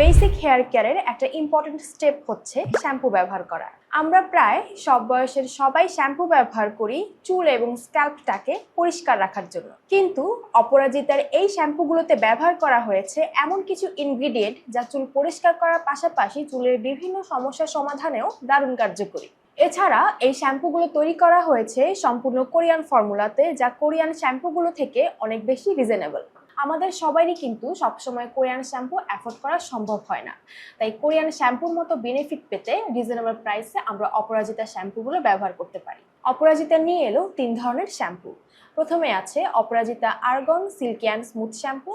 Basic hair কেয়ারের একটা important step হচ্ছে শ্যাম্পু ব্যবহার করা। আমরা প্রায় সব বয়সের সবাই শ্যাম্পু ব্যবহার করি চুল এবং স্ক্যাল্পটাকে পরিষ্কার রাখার জন্য। কিন্তু অপরাজিতার এই শ্যাম্পুগুলোতে ব্যবহার করা হয়েছে এমন কিছু ইনগ্রিডিয়েন্ট যা চুল পরিষ্কার করার পাশাপাশি চুলের বিভিন্ন সমস্যার সমাধানেও দারুণ কার্যকরী। এছাড়া এই শ্যাম্পুগুলো তৈরি করা হয়েছে সম্পূর্ণ কোরিয়ান ফর্মুলাতে যা কোরিয়ান শ্যাম্পুগুলো থেকে অনেক বেশি রিজনেবল আমাদের সবারই কিন্তু সবসময় কোরিয়ান শ্যাম্পু অ্যাফোর্ড করা সম্ভব হয় না। তাই কোরিয়ান শ্যাম্পুর মতো বেনিফিট পেতে রিজনেবল প্রাইসে আমরা অপরাজিতা শ্যাম্পুগুলো ব্যবহার করতে পারি। অপরাজিতা নিয়ে এলো তিন ধরনের শ্যাম্পু। প্রথমে আছে Aparajita argan silky and smooth shampoo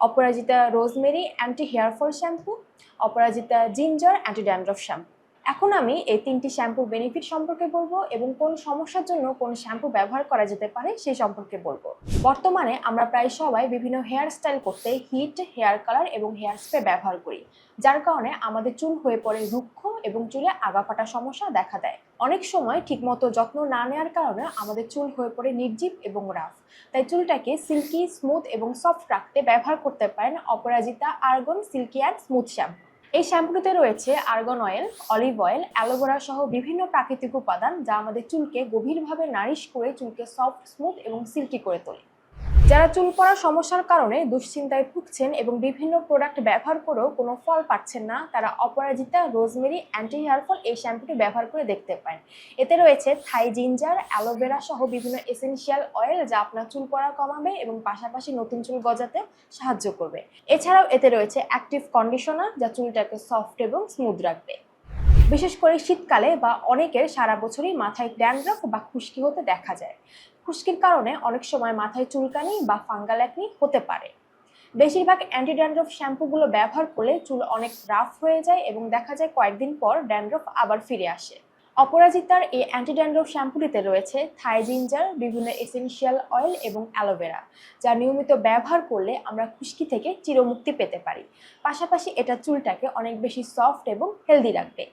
Aparajita rosemary anti hair fall shampoo Aparajita ginger anti dandruff shampoo এখন আমি এই তিনটি শ্যাম্পুর বেনিফিট সম্পর্কে বলব এবং কোন সমস্যার জন্য কোন শ্যাম্পু ব্যবহার করা যেতে পারে সেই সম্পর্কে বলব। বর্তমানে আমরা প্রায় সবাই বিভিন্ন হেয়ার স্টাইল করতে হিট হেয়ার কালার এবং হেয়ার স্প্রে ব্যবহার করি, যার কারণে আমাদের চুল হয়ে পড়ে রুক্ষ এবং চুলে আগা ফাটা সমস্যা দেখা দেয়। অনেক সময় ঠিকমতো যত্ন না নেওয়ার কারণে আমাদের চুল হয়ে পড়ে নির্জীব এবং রাফ তাই চুলটাকে সিল্কি স্মুথ এবং সফট রাখতে ব্যবহার করতে পারেন Aparajita argan silky and smooth shampoo এই শ্যাম্পুতে রয়েছে argan oil olive oil aloe vera সহ বিভিন্ন প্রাকৃতিক উপাদান যা আমাদের চুলকে গভীরভাবে নারিশ করে, চুলকে সফট স্মুথ এবং সিল্কি করে তোলে। যারা চুল পড়ার সমস্যার কারণে দুশ্চিন্তায় ভুগছেন এবং বিভিন্ন প্রোডাক্ট ব্যবহার করেও কোনো ফল পাচ্ছেন না, তারা Aparajita rosemary anti hair fall এই শ্যাম্পুটি ব্যবহার করে দেখতে পারেন। এতে রয়েছে থাই জিঞ্জার অ্যালোভেরা সহ বিভিন্ন এসেনশিয়াল অয়েল যা আপনার চুল পড়া কমাবে এবং পাশাপাশি নতুন চুল গজাতে সাহায্য করবে। এছাড়াও এতে রয়েছে অ্যাক্টিভ কন্ডিশনার যা চুলটাকে সফট এবং স্মুথ রাখবে। বিশেষ করে শীতকালে বা অনেকের সারা বছরই মাথায় ড্যান্ড্রফ বা খুশকি হতে দেখা যায়। খুশকির কারণে অনেক সময় মাথায় চুলকানি বা ফাঙ্গাল একনি হতে পারে। বেশিরভাগ অ্যান্টি ড্যান্ড্রফ শ্যাম্পুগুলো ব্যবহার করলে চুল অনেক রাফ হয়ে যায় এবং দেখা যায় কয়েকদিন পর ড্যান্ড্রফ আবার ফিরে আসে। অপরাজিতার এই অ্যান্টি ড্যান্ড্রফ শ্যাম্পুটিতে রয়েছে থাই জিঞ্জার, বিভিন্ন এসেনশিয়াল অয়েল এবং অ্যালোভেরা যা নিয়মিত ব্যবহার করলে আমরা খুশকি থেকে চিরমুক্তি পেতে পারি। পাশাপাশি এটা চুলটাকে অনেক বেশি সফট এবং হেলদি রাখবে।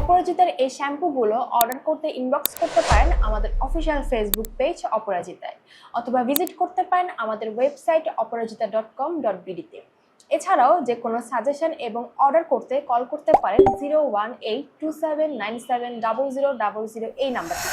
অপরাজিতার এই শ্যাম্পুগুলো অর্ডার করতে ইনবক্স করতে পারেন আমাদের অফিসিয়াল ফেসবুক পেজ অপরাজিতায়, অথবা ভিজিট করতে পারেন আমাদের website Aparajita dot com dot বিডিতে এছাড়াও যে কোনো সাজেশন এবং অর্ডার করতে কল করতে পারেন zero one eight two seven nine seven double zero double zero এই নাম্বারটি